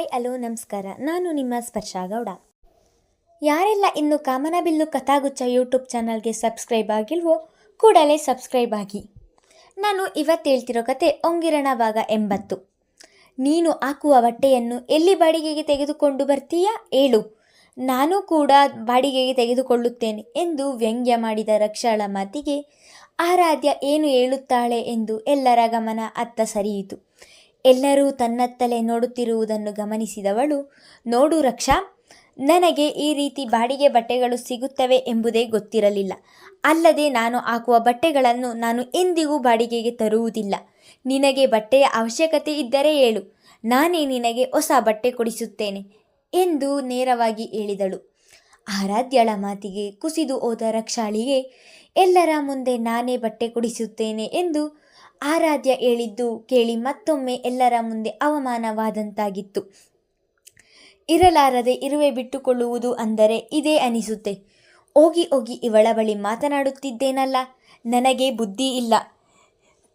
Hi, hello, ನಮಸ್ಕಾರ. ನಾನು ನಿಮ್ಮ ಸ್ಪರ್ಶ ಗೌಡ. ಯಾರೆಲ್ಲ ಇನ್ನು ಕಾಮನಬಿಲ್ಲು ಕಥಾಗುಚ್ಚ ಯೂಟ್ಯೂಬ್ ಚಾನಲ್ಗೆ ಸಬ್ಸ್ಕ್ರೈಬ್ ಆಗಿಲ್ವೋ, ಕೂಡಲೇ ಸಬ್ಸ್ಕ್ರೈಬ್ ಆಗಿ. ನಾನು ಇವತ್ತು ಹೇಳ್ತಿರೋ ಕತೆ ಒಂಗಿರಣ ಭಾಗ ಎಂಬತ್ತು. ನೀನು ಹಾಕುವ ಬಟ್ಟೆಯನ್ನು ಎಲ್ಲಿ ಬಾಡಿಗೆಗೆ ತೆಗೆದುಕೊಂಡು ಬರ್ತೀಯಾ? ಏಳು ನಾನು ಕೂಡ ಬಾಡಿಗೆಗೆ ತೆಗೆದುಕೊಳ್ಳುತ್ತೇನೆ ಎಂದು ವ್ಯಂಗ್ಯ ಮಾಡಿದ ರಕ್ಷಾಳ ಮಾತಿಗೆ ಆರಾಧ್ಯ ಏನು ಹೇಳುತ್ತಾಳೆ ಎಂದು ಎಲ್ಲರ ಗಮನ ಅತ್ತ ಸರಿಯಿತು. ಎಲ್ಲರೂ ತನ್ನತ್ತಲೇ ನೋಡುತ್ತಿರುವುದನ್ನು ಗಮನಿಸಿದವಳು, ನೋಡು ರಕ್ಷಾ, ನನಗೆ ಈ ರೀತಿ ಬಾಡಿಗೆ ಬಟ್ಟೆಗಳು ಸಿಗುತ್ತವೆ ಎಂಬುದೇ ಗೊತ್ತಿರಲಿಲ್ಲ. ಅಲ್ಲದೆ ನಾನು ಹಾಕುವ ಬಟ್ಟೆಗಳನ್ನು ನಾನು ಎಂದಿಗೂ ಬಾಡಿಗೆಗೆ ತರುವುದಿಲ್ಲ. ನಿನಗೆ ಬಟ್ಟೆಯ ಅವಶ್ಯಕತೆ ಇದ್ದರೆ ಹೇಳು. ನಾನೇ ನಿನಗೆ ಹೊಸ ಬಟ್ಟೆ ಕೊಡಿಸುತ್ತೇನೆ, ಎಂದು ನೇರವಾಗಿ ಹೇಳಿದಳು. ಆರಾಧ್ಯಳ ಮಾತಿಗೆ ಕುಸಿದು ಹೋದ ರಕ್ಷಾಳಿಗೆ, ಎಲ್ಲರ ಮುಂದೆ ನಾನೇ ಬಟ್ಟೆ ಕೊಡಿಸುತ್ತೇನೆ, ಎಂದು ಆರಾಧ್ಯ ಹೇಳಿದ್ದು ಕೇಳಿ ಮತ್ತೊಮ್ಮೆ ಎಲ್ಲರ ಮುಂದೆ ಅವಮಾನವಾದಂತಾಗಿತ್ತು. ಇರಲಾರದೆ ಇರುವೆ ಬಿಟ್ಟುಕೊಳ್ಳುವುದು ಅಂದರೆ ಇದೇ ಅನಿಸುತ್ತೆ. ಹೋಗಿ ಹೋಗಿ ಇವಳ ಬಳಿ ಮಾತನಾಡುತ್ತಿದ್ದೇನಲ್ಲ? ನನಗೆ ಬುದ್ಧಿ ಇಲ್ಲ.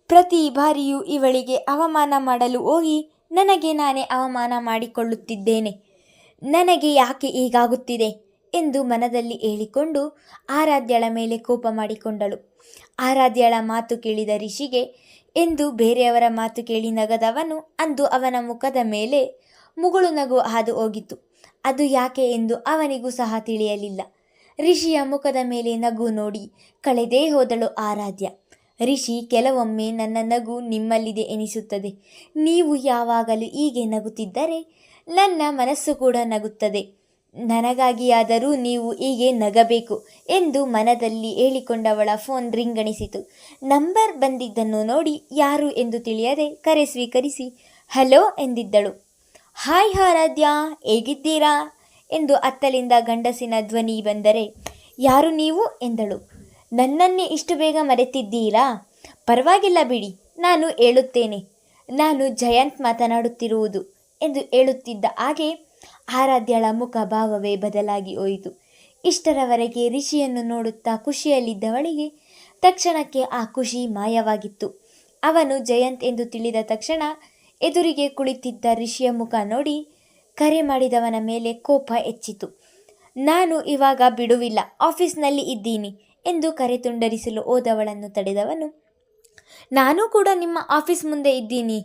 ಪ್ರತಿ ಬಾರಿಯೂ ಇವಳಿಗೆ ಅವಮಾನ ಮಾಡಲು ಹೋಗಿ ನನಗೆ ನಾನೇ ಅವಮಾನ ಮಾಡಿಕೊಳ್ಳುತ್ತಿದ್ದೇನೆ. ನನಗೆ ಯಾಕೆ ಹೀಗಾಗುತ್ತಿದೆ? ಎಂದು ಮನದಲ್ಲಿ ಹೇಳಿಕೊಂಡು ಆರಾಧ್ಯಳ ಮೇಲೆ ಕೋಪ ಮಾಡಿಕೊಂಡಳು. ಆರಾಧ್ಯಳ ಮಾತು ಕೇಳಿದ ಋಷಿಗೆ ಎಂದು ಬೇರೆಯವರ ಮಾತು ಕೇಳಿ ನಗದವನು? ಅಂದು ಅವನ ಮುಖದ ಮೇಲೆ ಮುಗುಳು ನಗು ಹಾದು ಹೋಗಿತ್ತು. ಅದು ಯಾಕೆ ಎಂದು ಅವನಿಗೂ ಸಹ ತಿಳಿಯಲಿಲ್ಲ. ಋಷಿಯ ಮುಖದ ಮೇಲೆ ನಗು ನೋಡಿ ಕಳೆದೇ ಹೋದಳು ಆರಾಧ್ಯ. ಋಷಿ ಕೆಲವೊಮ್ಮೆ ನನ್ನ ನಗು ನಿಮ್ಮಲ್ಲಿದೆ ಎನಿಸುತ್ತದೆ. ನೀವು ಯಾವಾಗಲೂ ಹೀಗೆ ನಗುತ್ತಿದ್ದರೆ ನನ್ನ ಮನಸ್ಸು ಕೂಡ ನಗುತ್ತದೆ. ನನಗಾಗಿಯಾದರೂ ನೀವು ಹೀಗೆ ನಗಬೇಕು ಎಂದು ಮನದಲ್ಲಿ ಹೇಳಿಕೊಂಡವಳ ಫೋನ್ ರಿಂಗಣಿಸಿತು. ನಂಬರ್ ಬಂದಿದ್ದನ್ನು ನೋಡಿ ಯಾರು ಎಂದು ತಿಳಿಯದೆ ಕರೆ ಸ್ವೀಕರಿಸಿ, ಹಲೋ ಎಂದಿದ್ದಳು. ಹಾಯ್ ಆರಾಧ್ಯ, ಹೇಗಿದ್ದೀರಾ? ಎಂದು ಅತ್ತಲಿಂದ ಗಂಡಸಿನ ಧ್ವನಿ ಬಂದರೆ, ಯಾರು ನೀವು? ಎಂದಳು. ನನ್ನನ್ನೇ ಇಷ್ಟು ಬೇಗ ಮರೆತಿದ್ದೀರಾ? ಪರವಾಗಿಲ್ಲ ಬಿಡಿ, ನಾನು ಹೇಳುತ್ತೇನೆ. ನಾನು ಜಯಂತ್ ಮಾತನಾಡುತ್ತಿರುವುದು ಎಂದು ಹೇಳುತ್ತಿದ್ದ ಹಾಗೆ ಆರಾಧ್ಯಳ ಮುಖ ಭಾವವೇ ಬದಲಾಗಿ ಹೋಯಿತು. ಇಷ್ಟರವರೆಗೆ ಋಷಿಯನ್ನು ನೋಡುತ್ತಾ ಖುಷಿಯಲ್ಲಿದ್ದವಳಿಗೆ ತಕ್ಷಣಕ್ಕೆ ಆ ಖುಷಿ ಮಾಯವಾಗಿತ್ತು. ಅವನು ಜಯಂತ್ ಎಂದು ತಿಳಿದ ತಕ್ಷಣ ಎದುರಿಗೆ ಕುಳಿತಿದ್ದ ಋಷಿಯ ಮುಖ ನೋಡಿ ಕರೆ ಮಾಡಿದವನ ಮೇಲೆ ಕೋಪ ಹೆಚ್ಚಿತು. ನಾನು ಇವಾಗ ಬಿಡುವಿಲ್ಲ, ಆಫೀಸ್ನಲ್ಲಿ ಇದ್ದೀನಿ ಎಂದು ಕರೆ ತುಂಡರಿಸಲು ಹೋದವಳನ್ನು ತಡೆದವನು ನಾನು ಕೂಡ ನಿಮ್ಮ ಆಫೀಸ್ ಮುಂದೆ ಇದ್ದೀನಿ.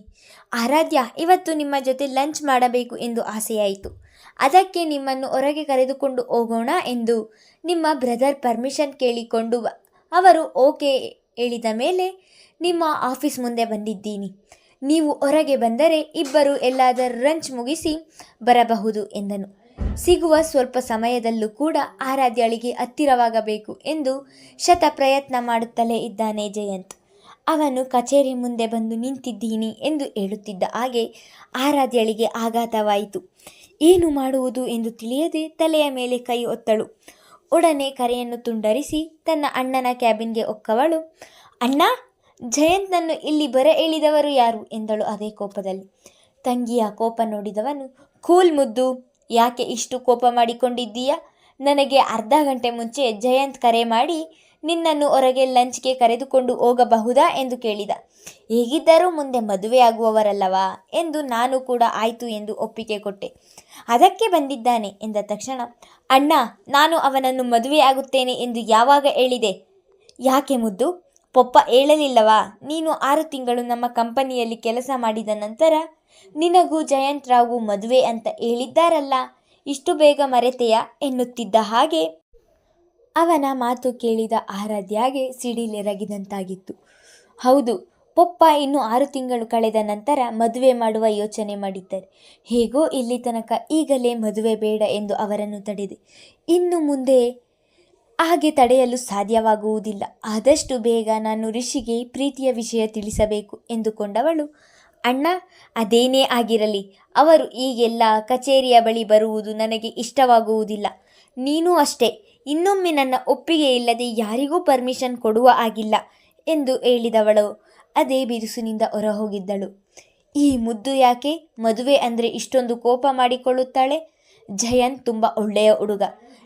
ಆರಾಧ್ಯ, ಇವತ್ತು ನಿಮ್ಮ ಜೊತೆ ಲಂಚ್ ಮಾಡಬೇಕು ಎಂದು ಆಸೆಯಾಯಿತು. ಅದಕ್ಕೆ ನಿಮ್ಮನ್ನು ಹೊರಗೆ ಕರೆದುಕೊಂಡು ಹೋಗೋಣ ಎಂದು ನಿಮ್ಮ ಬ್ರದರ್ ಪರ್ಮಿಷನ್ ಕೇಳಿಕೊಂಡು ಅವರು ಓಕೆ ಹೇಳಿದ ಮೇಲೆ ನಿಮ್ಮ ಆಫೀಸ್ ಮುಂದೆ ಬಂದಿದ್ದೀನಿ. ನೀವು ಹೊರಗೆ ಬಂದರೆ ಇಬ್ಬರು ಎಲ್ಲಾದರೂ ರಂಚ್ ಮುಗಿಸಿ ಬರಬಹುದು ಎಂದನು. ಸಿಗುವ ಸ್ವಲ್ಪ ಸಮಯದಲ್ಲೂ ಕೂಡ ಆರಾಧ್ಯಳಿಗೆ ಹತ್ತಿರವಾಗಬೇಕು ಎಂದು ಶತ ಪ್ರಯತ್ನ ಮಾಡುತ್ತಲೇ ಇದ್ದಾನೆ ಜಯಂತ್. ಅವನು ಕಚೇರಿ ಮುಂದೆ ಬಂದು ನಿಂತಿದ್ದೀನಿ ಎಂದು ಹೇಳುತ್ತಿದ್ದ ಹಾಗೆ ಆರಾಧ್ಯಳಿಗೆ ಆಘಾತವಾಯಿತು. ಏನು ಮಾಡುವುದು ಎಂದು ತಿಳಿಯದೆ ತಲೆಯ ಮೇಲೆ ಕೈ ಒತ್ತಳು. ಒಡನೆ ಕರೆಯನ್ನು ತುಂಡರಿಸಿ ತನ್ನ ಅಣ್ಣನ ಕ್ಯಾಬಿನ್ಗೆ ಒಕ್ಕವಳು. ಅಣ್ಣ, ಜಯಂತ್ನನ್ನು ಇಲ್ಲಿ ಬರ ಎಳಿದವರು ಯಾರು? ಎಂದಳು ಅದೇ ಕೋಪದಲ್ಲಿ. ತಂಗಿಯ ಕೋಪ ನೋಡಿದವನು, ಕೂಲ್ ಮುದ್ದು, ಯಾಕೆ ಇಷ್ಟು ಕೋಪ ಮಾಡಿಕೊಂಡಿದ್ದೀಯಾ? ನನಗೆ ಅರ್ಧ ಗಂಟೆ ಮುಂಚೆ ಜಯಂತ್ ಕರೆ ಮಾಡಿ ನಿನ್ನನ್ನು ಹೊರಗೆ ಲಂಚ್ಗೆ ಕರೆದುಕೊಂಡು ಹೋಗಬಹುದಾ ಎಂದು ಕೇಳಿದ. ಹೇಗಿದ್ದರೂ ಮುಂದೆ ಮದುವೆಯಾಗುವವರಲ್ಲವಾ ಎಂದು ನಾನು ಕೂಡ ಆಯಿತು ಎಂದು ಒಪ್ಪಿಗೆ ಕೊಟ್ಟೆ. ಅದಕ್ಕೆ ಬಂದಿದ್ದಾನೆ ಎಂದ ತಕ್ಷಣ, ಅಣ್ಣ, ನಾನು ಅವನನ್ನು ಮದುವೆಯಾಗುತ್ತೇನೆ ಎಂದು ಯಾವಾಗ ಹೇಳಿದೆ? ಯಾಕೆ ಮುದ್ದು? ಪೊಪ್ಪ ಹೇಳಲಿಲ್ಲವಾ? ನೀನು ಆರು ತಿಂಗಳು ನಮ್ಮ ಕಂಪನಿಯಲ್ಲಿ ಕೆಲಸ ಮಾಡಿದ ನಂತರ ನಿನಗೂ ಜಯಂತ್ ರಾವು ಮದುವೆ ಅಂತ ಹೇಳಿದ್ದಾರಲ್ಲ? ಇಷ್ಟು ಬೇಗ ಮರೆತೆಯಾ? ಎನ್ನುತ್ತಿದ್ದ ಹಾಗೆ ಅವನ ಮಾತು ಕೇಳಿದ ಆರಾಧ್ಯಾಗೆ ಸಿಡಿಲೆರಗಿದಂತಾಗಿತ್ತು ಹೌದು, ಪೊಪ್ಪ ಇನ್ನು ಆರು ತಿಂಗಳು ಕಳೆದ ನಂತರ ಮದುವೆ ಮಾಡುವ ಯೋಚನೆ ಮಾಡಿದ್ದಾರೆ. ಹೇಗೋ ಇಲ್ಲಿ ತನಕ ಈಗಲೇ ಮದುವೆ ಬೇಡ ಎಂದು ಅವರನ್ನು ತಡೆದೆ. ಇನ್ನು ಮುಂದೆ ಹಾಗೆ ತಡೆಯಲು ಸಾಧ್ಯವಾಗುವುದಿಲ್ಲ. ಆದಷ್ಟು ಬೇಗ ನಾನು ಋಷಿಗೆ ಪ್ರೀತಿಯ ವಿಷಯ ತಿಳಿಸಬೇಕು ಎಂದುಕೊಂಡವಳು. ಅಣ್ಣ, ಅದೇನೇ ಆಗಿರಲಿ, ಅವರು ಈಗೆಲ್ಲ ಕಚೇರಿಯ ಬಳಿ ಬರುವುದು ನನಗೆ ಇಷ್ಟವಾಗುವುದಿಲ್ಲ. ನೀನೂ ಅಷ್ಟೇ. ಇನ್ನೊಮ್ಮೆ ನನ್ನ ಒಪ್ಪಿಗೆ ಇಲ್ಲದೆ ಯಾರಿಗೂ ಪರ್ಮಿಷನ್ ಕೊಡುವ ಆಗಿಲ್ಲ ಎಂದು ಹೇಳಿದವಳು. ಅದೇ ಬಿರುಸಿನಿಂದ ಹೊರಹೋಗಿದ್ದಳು. ಈ ಮುದ್ದು ಯಾಕೆ? ಮದುವೆ ಅಂದರೆ ಇಷ್ಟೊಂದು ಕೋಪ ಮಾಡಿಕೊಳ್ಳುತ್ತಾಳೆ? ಜಯಂತ್ ತುಂಬ ಒಳ್ಳೆಯ ಹುಡುಗ.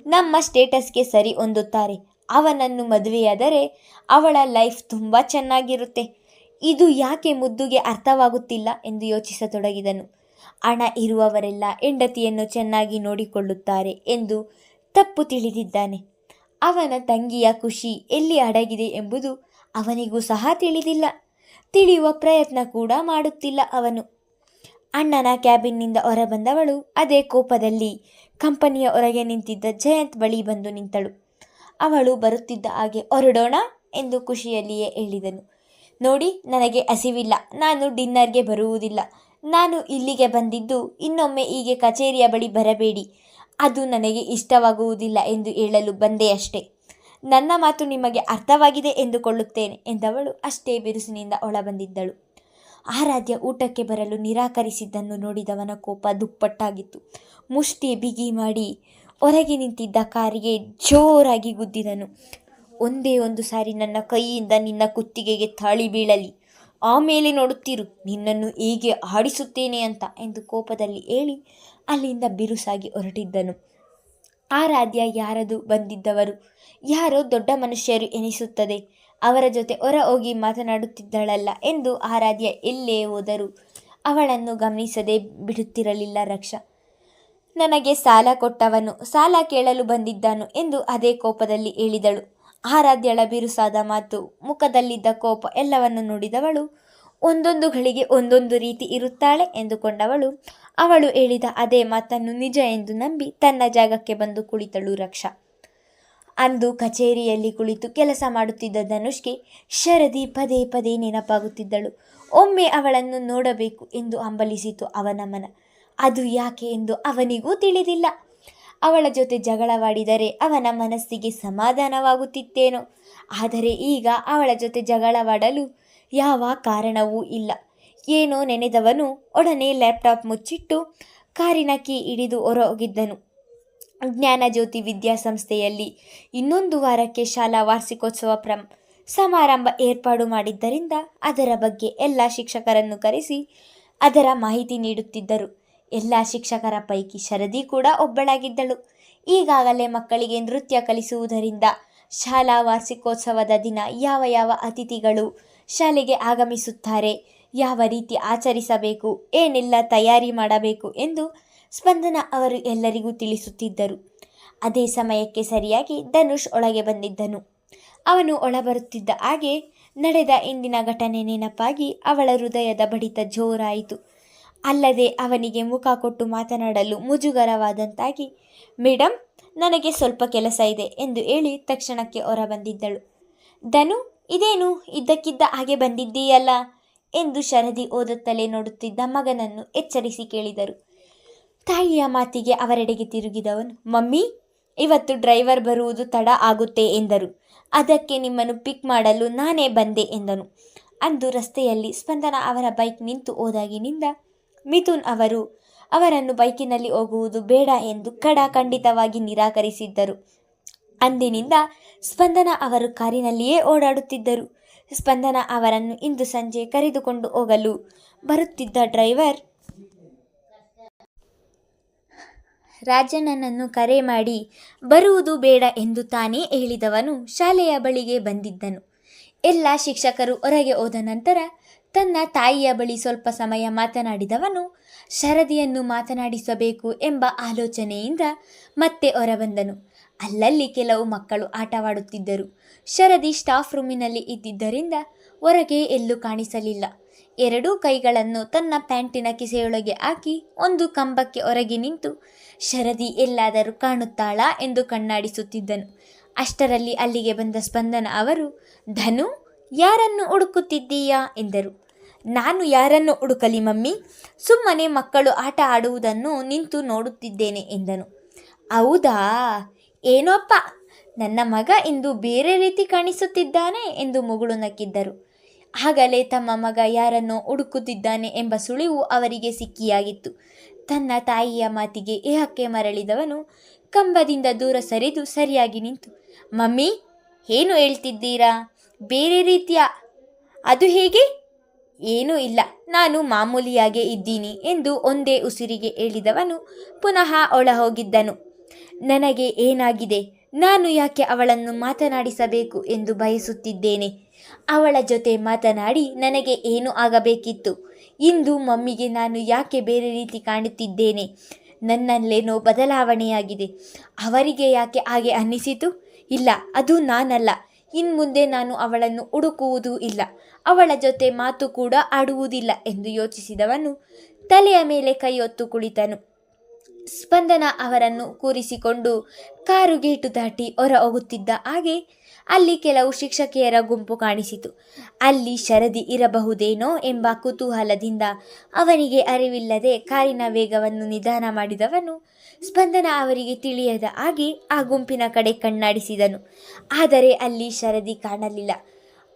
ನಮ್ಮ ಸ್ಟೇಟಸ್ಗೆ ಸರಿ ಹೊಂದುತ್ತಾರೆ. ಅವನನ್ನು ಮದುವೆಯಾದರೆ ಅವಳ ಲೈಫ್ ತುಂಬ ಚೆನ್ನಾಗಿರುತ್ತೆ. ಇದು ಯಾಕೆ ಮುದ್ದುಗೆ ಅರ್ಥವಾಗುತ್ತಿಲ್ಲ ಎಂದು ಯೋಚಿಸತೊಡಗಿದನು. ಹಣ ಇರುವವರೆಲ್ಲ ಹೆಂಡತಿಯನ್ನು ಚೆನ್ನಾಗಿ ನೋಡಿಕೊಳ್ಳುತ್ತಾರೆ ಎಂದು ತಪ್ಪು ತಿಳಿದಿದ್ದಾನೆ. ಅವನ ತಂಗಿಯ ಖುಷಿ ಎಲ್ಲಿ ಅಡಗಿದೆ ಎಂಬುದು ಅವನಿಗೂ ಸಹ ತಿಳಿದಿಲ್ಲ. ತಿಳಿಯುವ ಪ್ರಯತ್ನ ಕೂಡ ಮಾಡುತ್ತಿಲ್ಲ ಅವನು. ಅಣ್ಣನ ಕ್ಯಾಬಿನ್ನಿಂದ ಹೊರಬಂದವಳು ಅದೇ ಕೋಪದಲ್ಲಿ ಕಂಪನಿಯ ಹೊರಗೆ ನಿಂತಿದ್ದ ಜಯಂತ್ ಬಳಿ ಬಂದು ನಿಂತಳು. ಅವಳು ಬರುತ್ತಿದ್ದ ಹಾಗೆ, ಹೊರಡೋಣ? ಎಂದು ಖುಷಿಯಲ್ಲಿಯೇ ಹೇಳಿದನು. ನೋಡಿ, ನನಗೆ ಹಸಿವಿಲ್ಲ. ನಾನು ಡಿನ್ನರ್ಗೆ ಬರುವುದಿಲ್ಲ. ನಾನು ಇಲ್ಲಿಗೆ ಬಂದಿದ್ದು ಇನ್ನೊಮ್ಮೆ ಹೀಗೆ ಕಚೇರಿಯ ಬಳಿ ಬರಬೇಡಿ. ಅದು ನನಗೆ ಇಷ್ಟವಾಗುವುದಿಲ್ಲ ಎಂದು ಹೇಳಲು ಬಂದೆ ಅಷ್ಟೇ. ನನ್ನ ಮಾತು ನಿಮಗೆ ಅರ್ಥವಾಗಿದೆ ಎಂದುಕೊಳ್ಳುತ್ತೇನೆ ಎಂದವಳು ಅಷ್ಟೇ ಬಿರುಸಿನಿಂದ ಒಳಬಂದಿದ್ದಳು. ಆರಾಧ್ಯ ಊಟಕ್ಕೆ ಬರಲು ನಿರಾಕರಿಸಿದ್ದನ್ನು ನೋಡಿದವನ ಕೋಪ ದುಪ್ಪಟ್ಟಾಗಿತ್ತು. ಮುಷ್ಟಿ ಬಿಗಿ ಮಾಡಿ ಹೊರಗೆ ನಿಂತಿದ್ದ ಕಾರಿಗೆ ಜೋರಾಗಿ ಗುದ್ದಿದನು. ಒಂದೇ ಒಂದು ಸಾರಿ ನನ್ನ ಕೈಯಿಂದ ನಿನ್ನ ಕುತ್ತಿಗೆಗೆ ತಾಳಿ ಬೀಳಲಿ. ಆಮೇಲೆ ನೋಡುತ್ತಿರು. ನಿನ್ನನ್ನು ಹೀಗೆ ಆಡಿಸುತ್ತೇನೆ ಅಂತ ಎಂದು ಕೋಪದಲ್ಲಿ ಹೇಳಿ ಅಲ್ಲಿಂದ ಬಿರುಸಾಗಿ ಹೊರಟಿದ್ದನು. ಆರಾಧ್ಯ ಯಾರದು ಬಂದಿದ್ದವರು? ಯಾರೋ ದೊಡ್ಡ ಮನುಷ್ಯರು ಎನಿಸುತ್ತದೆ. ಅವರ ಜೊತೆ ಹೊರ ಹೋಗಿ ಮಾತನಾಡುತ್ತಿದ್ದಳಲ್ಲ ಎಂದು ಆರಾಧ್ಯ ಎಲ್ಲೇ ಹೋದರು. ಅವಳನ್ನು ಗಮನಿಸದೆ ಬಿಡುತ್ತಿರಲಿಲ್ಲ ರಕ್ಷ. ನನಗೆ ಸಾಲ ಕೊಟ್ಟವನು, ಸಾಲ ಕೇಳಲು ಬಂದಿದ್ದಾನು ಎಂದು ಅದೇ ಕೋಪದಲ್ಲಿ ಹೇಳಿದಳು. ಆರಾಧ್ಯಳ ಬಿರುಸಾದ ಮಾತು, ಮುಖದಲ್ಲಿದ್ದ ಕೋಪ ಎಲ್ಲವನ್ನು ನೋಡಿದವಳು ಒಂದೊಂದು ಗಳಿಗೆ ಒಂದೊಂದು ರೀತಿ ಇರುತ್ತಾಳೆ ಎಂದುಕೊಂಡವಳು. ಅವಳು ಹೇಳಿದ ಅದೇ ಮಾತನ್ನು ನಿಜ ಎಂದು ನಂಬಿ ತನ್ನ ಜಾಗಕ್ಕೆ ಬಂದು ಕುಳಿತಳು ರಕ್ಷಾ. ಅಂದು ಕಚೇರಿಯಲ್ಲಿ ಕುಳಿತು ಕೆಲಸ ಮಾಡುತ್ತಿದ್ದ ಧನುಷ್ಗೆ ಶರದಿ ಪದೇ ಪದೇ ನೆನಪಾಗುತ್ತಿದ್ದಳು. ಒಮ್ಮೆ ಅವಳನ್ನು ನೋಡಬೇಕು ಎಂದು ಹಂಬಲಿಸಿತು ಅವನ ಮನ. ಅದು ಯಾಕೆ ಎಂದು ಅವನಿಗೂ ತಿಳಿದಿಲ್ಲ. ಅವಳ ಜೊತೆ ಜಗಳವಾಡಿದರೆ ಅವನ ಮನಸ್ಸಿಗೆ ಸಮಾಧಾನವಾಗುತ್ತಿತ್ತೇನೋ. ಆದರೆ ಈಗ ಅವಳ ಜೊತೆ ಜಗಳವಾಡಲು ಯಾವ ಕಾರಣವೂ ಇಲ್ಲ. ಏನೋ ನೆನೆದವನು ಒಡನೆ ಲ್ಯಾಪ್ಟಾಪ್ ಮುಚ್ಚಿಟ್ಟು ಕಾರಿನ ಕೀ ಹಿಡಿದು ಹೊರಹೋಗಿದ್ದನು. ಜ್ಞಾನಜ್ಯೋತಿ ವಿದ್ಯಾಸಂಸ್ಥೆಯಲ್ಲಿ ಇನ್ನೊಂದು ವಾರಕ್ಕೆ ಶಾಲಾ ವಾರ್ಷಿಕೋತ್ಸವ ಪ್ರಂ ಸಮಾರಂಭ ಏರ್ಪಾಡು ಮಾಡಿದ್ದರಿಂದ ಅದರ ಬಗ್ಗೆ ಎಲ್ಲ ಶಿಕ್ಷಕರನ್ನು ಕರೆಸಿ ಅದರ ಮಾಹಿತಿ ನೀಡುತ್ತಿದ್ದರು. ಎಲ್ಲ ಶಿಕ್ಷಕರ ಪೈಕಿ ಶರದಿ ಕೂಡ ಒಬ್ಬಳಾಗಿದ್ದಳು. ಈಗಾಗಲೇ ಮಕ್ಕಳಿಗೆ ನೃತ್ಯ ಕಲಿಸುವುದರಿಂದ ಶಾಲಾ ವಾರ್ಷಿಕೋತ್ಸವದ ದಿನ ಯಾವ ಯಾವ ಅತಿಥಿಗಳು ಶಾಲೆಗೆ ಆಗಮಿಸುತ್ತಾರೆ. ಯಾವ ರೀತಿ ಆಚರಿಸಬೇಕು, ಏನೆಲ್ಲ ತಯಾರಿ ಮಾಡಬೇಕು ಎಂದು ಸ್ಪಂದನ ಅವರು ಎಲ್ಲರಿಗೂ ತಿಳಿಸುತ್ತಿದ್ದರು. ಅದೇ ಸಮಯಕ್ಕೆ ಸರಿಯಾಗಿ ಧನುಷ್ ಒಳಗೆ ಬಂದಿದ್ದನು. ಅವನು ಒಳಬರುತ್ತಿದ್ದ ಹಾಗೆ ನಡೆದ ಇಂದಿನ ಘಟನೆ ನೆನಪಾಗಿ ಅವಳ ಹೃದಯದ ಬಡಿತ ಜೋರಾಯಿತು. ಅಲ್ಲದೆ ಅವನಿಗೆ ಮುಖ ಕೊಟ್ಟು ಮಾತನಾಡಲು ಮುಜುಗರವಾದಂತಾಗಿ ಮೇಡಮ್ ನನಗೆ ಸ್ವಲ್ಪ ಕೆಲಸ ಇದೆ ಎಂದು ಹೇಳಿ ತಕ್ಷಣಕ್ಕೆ ಹೊರಬಂದಿದ್ದಳು. ಧನು ಇದೇನು? ಇದ್ದಕ್ಕಿದ್ದ ಹಾಗೆ ಬಂದಿದ್ದೀಯಲ್ಲ? ಎಂದು ಶರದಿ ಓದುತ್ತಲೇ ನೋಡುತ್ತಿದ್ದ ಮಗನನ್ನು ಎಚ್ಚರಿಸಿ ಕೇಳಿದರು. ತಾಯಿಯ ಮಾತಿಗೆ ಅವರೆಡೆಗೆ ತಿರುಗಿದವನು, ಮಮ್ಮಿ, ಇವತ್ತು ಡ್ರೈವರ್ ಬರುವುದು ತಡ ಆಗುತ್ತೆ ಎಂದರು. ಅದಕ್ಕೆ ನಿಮ್ಮನ್ನು ಪಿಕ್ ಮಾಡಲು ನಾನೇ ಬಂದೆ ಎಂದನು. ಅಂದು ರಸ್ತೆಯಲ್ಲಿ ಸ್ಪಂದನ ಅವರ ಬೈಕ್ ನಿಂತು ಹೋದಾಗಿನಿಂದ ಮಿಥುನ್ ಅವರು, ಅವರನ್ನು ಬೈಕಿನಲ್ಲಿ ಹೋಗುವುದು ಬೇಡ ಎಂದು ಕಡ ಖಂಡಿತವಾಗಿ ನಿರಾಕರಿಸಿದ್ದರು. ಅಂದಿನಿಂದ ಸ್ಪಂದನ ಅವರು ಕಾರಿನಲ್ಲಿಯೇ ಓಡಾಡುತ್ತಿದ್ದರು. ಸ್ಪಂದನ ಅವರನ್ನು ಇಂದು ಸಂಜೆ ಕರೆದುಕೊಂಡು ಹೋಗಲು ಬರುತ್ತಿದ್ದ ಡ್ರೈವರ್ ರಾಜನನನ್ನು ಕರೆ ಮಾಡಿ, ಬರುವುದು ಬೇಡ ಎಂದು ತಾನೇ ಹೇಳಿದವನು ಶಾಲೆಯ ಬಳಿಗೆ ಬಂದಿದ್ದನು. ಎಲ್ಲ ಶಿಕ್ಷಕರು ಹೊರಗೆ ಹೋದ ನಂತರ ತನ್ನ ತಾಯಿಯ ಬಳಿ ಸ್ವಲ್ಪ ಸಮಯ ಮಾತನಾಡಿದವನು, ಶರದಿಯನ್ನು ಮಾತನಾಡಿಸಬೇಕು ಎಂಬ ಆಲೋಚನೆಯಿಂದ ಮತ್ತೆ ಹೊರಬಂದನು. ಅಲ್ಲಲ್ಲಿ ಕೆಲವು ಮಕ್ಕಳು ಆಟವಾಡುತ್ತಿದ್ದರು. ಶರದಿ ಸ್ಟಾಫ್ ರೂಮಿನಲ್ಲಿ ಇದ್ದಿದ್ದರಿಂದ ಹೊರಗೆ ಎಲ್ಲೂ ಕಾಣಿಸಲಿಲ್ಲ. ಎರಡೂ ಕೈಗಳನ್ನು ತನ್ನ ಪ್ಯಾಂಟಿನ ಕಿಸೆಯೊಳಗೆ ಹಾಕಿ ಒಂದು ಕಂಬಕ್ಕೆ ಹೊರಗೆ ನಿಂತು, ಶರದಿ ಎಲ್ಲಾದರೂ ಕಾಣುತ್ತಾಳಾ? ಎಂದು ಕಣ್ಣಾಡಿಸುತ್ತಿದ್ದನು. ಅಷ್ಟರಲ್ಲಿ ಅಲ್ಲಿಗೆ ಬಂದ ಸ್ಪಂದನ ಅವರು, ಧನು, ಯಾರನ್ನು ಹುಡುಕುತ್ತಿದ್ದೀಯಾ? ಎಂದರು. ನಾನು ಯಾರನ್ನು ಹುಡುಕಲಿ ಮಮ್ಮಿ? ಸುಮ್ಮನೆ ಮಕ್ಕಳು ಆಟ ಆಡುವುದನ್ನು ನಿಂತು ನೋಡುತ್ತಿದ್ದೇನೆ, ಎಂದನು. ಹೌದಾ? ಏನೋಪ್ಪ, ನನ್ನ ಮಗ ಇಂದು ಬೇರೆ ರೀತಿ ಕಾಣಿಸುತ್ತಿದ್ದಾನೆ ಎಂದು ಮುಗುಳು ನಕ್ಕಿದ್ದರು. ಆಗಲೇ ತಮ್ಮ ಮಗ ಯಾರನ್ನೋ ಹುಡುಕುತ್ತಿದ್ದಾನೆ ಎಂಬ ಸುಳಿವು ಅವರಿಗೆ ಸಿಕ್ಕಿಯಾಗಿತ್ತು. ತನ್ನ ತಾಯಿಯ ಮಾತಿಗೆ ಏಹಕ್ಕೆ ಮರಳಿದವನು ಕಂಬದಿಂದ ದೂರ ಸರಿದು ಸರಿಯಾಗಿ ನಿಂತು, ಮಮ್ಮಿ, ಏನು ಹೇಳ್ತಿದ್ದೀರಾ? ಬೇರೆ ರೀತಿಯ? ಅದು ಹೇಗೆ? ಏನೂ ಇಲ್ಲ, ನಾನು ಮಾಮೂಲಿಯಾಗೇ ಇದ್ದೀನಿ ಎಂದು ಒಂದೇ ಉಸಿರಿಗೆ ಹೇಳಿದವನು ಪುನಃ ಒಳ ಹೋಗಿದ್ದನು ನನಗೆ ಏನಾಗಿದೆ? ನಾನು ಯಾಕೆ ಅವಳನ್ನು ಮಾತನಾಡಿಸಬೇಕು ಎಂದು ಬಯಸುತ್ತಿದ್ದೇನೆ? ಅವಳ ಜೊತೆ ಮಾತನಾಡಿ ನನಗೆ ಏನು ಆಗಬೇಕಿತ್ತು? ಇಂದು ಮಮ್ಮಿಗೆ ನಾನು ಯಾಕೆ ಬೇರೆ ರೀತಿ ಕಾಣುತ್ತಿದ್ದೇನೆ? ನನ್ನಲ್ಲೇನೋ ಬದಲಾವಣೆಯಾಗಿದೆ. ಅವರಿಗೆ ಯಾಕೆ ಹಾಗೆ ಅನ್ನಿಸಿತು? ಇಲ್ಲ, ಅದು ನಾನಲ್ಲ. ಇನ್ಮುಂದೆ ನಾನು ಅವಳನ್ನು ಹುಡುಕುವುದೂ ಇಲ್ಲ. ಅವಳ ಜೊತೆ ಮಾತು ಕೂಡ ಆಡುವುದಿಲ್ಲ ಎಂದು ಯೋಚಿಸಿದವನು ತಲೆಯ ಮೇಲೆ ಕೈಯೊತ್ತು ಕುಳಿತನು. ಸ್ಪಂದನ ಅವರನ್ನು ಕೂರಿಸಿಕೊಂಡು ಕಾರು ಗೇಟು ದಾಟಿ ಹೊರ ಹೋಗುತ್ತಿದ್ದ ಹಾಗೆ ಅಲ್ಲಿ ಕೆಲವು ಶಿಕ್ಷಕಿಯರ ಗುಂಪು ಕಾಣಿಸಿತು. ಅಲ್ಲಿ ಶರದಿ ಇರಬಹುದೇನೋ ಎಂಬ ಕುತೂಹಲದಿಂದ ಅವನಿಗೆ ಅರಿವಿಲ್ಲದೆ ಕಾರಿನ ವೇಗವನ್ನು ನಿಧಾನ ಮಾಡಿದವನು ಸ್ಪಂದನ ಅವರಿಗೆ ತಿಳಿಯದ ಹಾಗೆ ಆ ಗುಂಪಿನ ಕಡೆ ಕಣ್ಣಾಡಿಸಿದನು. ಆದರೆ ಅಲ್ಲಿ ಶರದಿ ಕಾಣಲಿಲ್ಲ.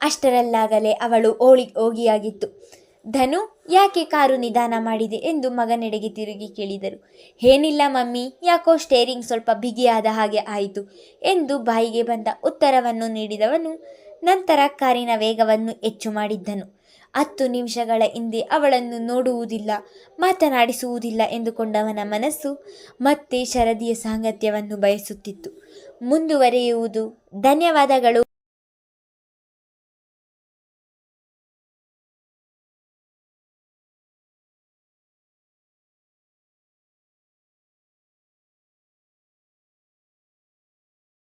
ಅಷ್ಟರಲ್ಲಾಗಲೇ ಅವಳು ಓಳಿ ಹೋಗಿಯಾಗಿತ್ತು. ಧನು, ಯಾಕೆ ಕಾರು ನಿಧಾನ ಮಾಡಿದೆ ಎಂದು ಮಗನೆಡೆಗೆ ತಿರುಗಿ ಕೇಳಿದರು. ಏನಿಲ್ಲ ಮಮ್ಮಿ, ಯಾಕೋ ಸ್ಟೇರಿಂಗ್ ಸ್ವಲ್ಪ ಬಿಗಿಯಾದ ಹಾಗೆ ಆಯಿತು ಎಂದು ಬಾಯಿಗೆ ಬಂದ ಉತ್ತರವನ್ನು ನೀಡಿದವನು ನಂತರ ಕಾರಿನ ವೇಗವನ್ನು ಹೆಚ್ಚು ಮಾಡಿದ್ದನು. ಹತ್ತು ನಿಮಿಷಗಳ ಹಿಂದೆ ಅವಳನ್ನು ನೋಡುವುದಿಲ್ಲ, ಮಾತನಾಡಿಸುವುದಿಲ್ಲ ಎಂದುಕೊಂಡವನ ಮನಸ್ಸು ಮತ್ತೆ ಶರದಿಯ ಸಾಂಗತ್ಯವನ್ನು ಬಯಸುತ್ತಿತ್ತು. ಮುಂದುವರೆಯುವುದು. ಧನ್ಯವಾದಗಳು.